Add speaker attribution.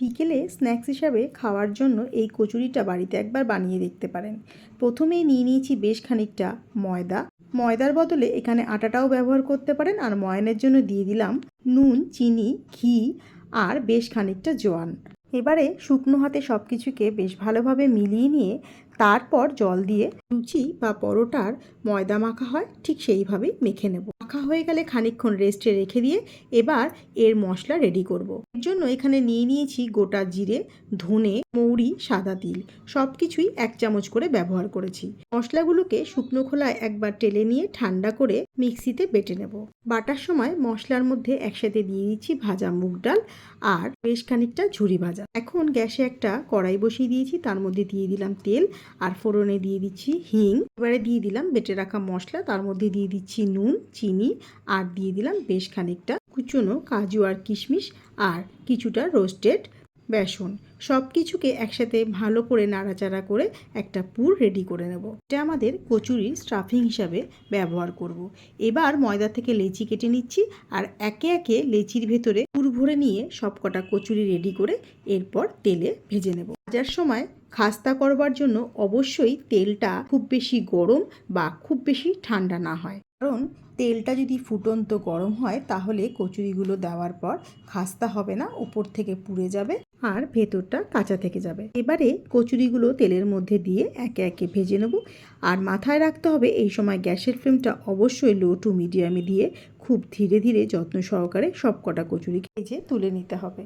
Speaker 1: বিকেলে স্ন্যাক্স হিসাবে খাওয়ার জন্য এই কচুরিটা বাড়িতে একবার বানিয়ে দেখতে পারেন। প্রথমেই নিয়ে নিয়েছি বেশ খানিকটা ময়দা। ময়দার বদলে এখানে আটাটাও ব্যবহার করতে পারেন আর ময়নের জন্য দিয়ে দিলাম নুন, চিনি, ঘি আর বেশ খানিকটা জোয়ান। এবারে শুকনো হাতে সব কিছুকে বেশ ভালোভাবে মিলিয়ে নিয়ে তারপর জল দিয়ে লুচি বা পরোটার ময়দা মাখা হয়, ঠিক সেইভাবেই মেখে নেব। মাখা হয়ে গেলে খানিকক্ষণ রেস্টে রেখে দিয়ে এবার এর মশলা রেডি করব। এর জন্য এখানে নিয়ে নিয়েছি গোটা জিরে, ধনে, মৌরি, সাদা তিল। সব কিছুই এক চামচ করে ব্যবহার করেছি। মশলাগুলোকে শুকনো খোলায় একবার টেলে নিয়ে ঠান্ডা করে মিক্সিতে বেটে নেব। বাটার সময় মশলার মধ্যে একসাথে দিয়ে দিচ্ছি ভাজা মুগ ডাল আর বেশ খানিকটা ঝুরি ভাজা। এখন গ্যাসে একটা কড়াই বসিয়ে দিয়েছি, তার মধ্যে দিয়ে দিলাম তেল আর ফোড়নে দিয়ে দিচ্ছি হিং। এবারে দিয়ে দিলাম বেটে রাখা মশলা, তার মধ্যে দিয়ে দিচ্ছি নুন, চিনি আর দিয়ে দিলাম বেশ খানিকটা কুচনো কাজু আর কিশমিশ আর কিছুটা রোস্টেড বেসন। সব কিছুকে একসাথে ভালো করে নাড়াচাড়া করে একটা পুর রেডি করে নেব। এটা আমাদের কচুরির স্টাফিং হিসাবে ব্যবহার করব। এবার ময়দা থেকে লেচি কেটে নিচ্ছি আর একে একে লেচির ভেতরে পুর ভরে নিয়ে সব কটা কচুরি রেডি করে এরপর তেলে ভেজে নেব। ভাজার সময় খাস্তা করবার জন্য অবশ্যই তেলটা খুব বেশি গরম বা খুব বেশি ঠান্ডা না হয়। কারণ তেলটা যদি ফুটন্ত গরম হয়, তাহলে কচুরিগুলো দেওয়ার পর খাস্তা হবে না উপর থেকে পুড়ে যাবে আর ভেতরটা কাঁচা থেকে যাবে। এবারে কচুরিগুলো তেলের মধ্যে দিয়ে একে একে ভেজে নেব। আর মাথায় রাখতে হবে, এই সময় গ্যাসের ফ্লেমটা অবশ্যই লো টু মিডিয়ামে দিয়ে খুব ধীরে ধীরে যত্ন সহকারে সব কটা কচুরি ভেজে তুলে নিতে হবে।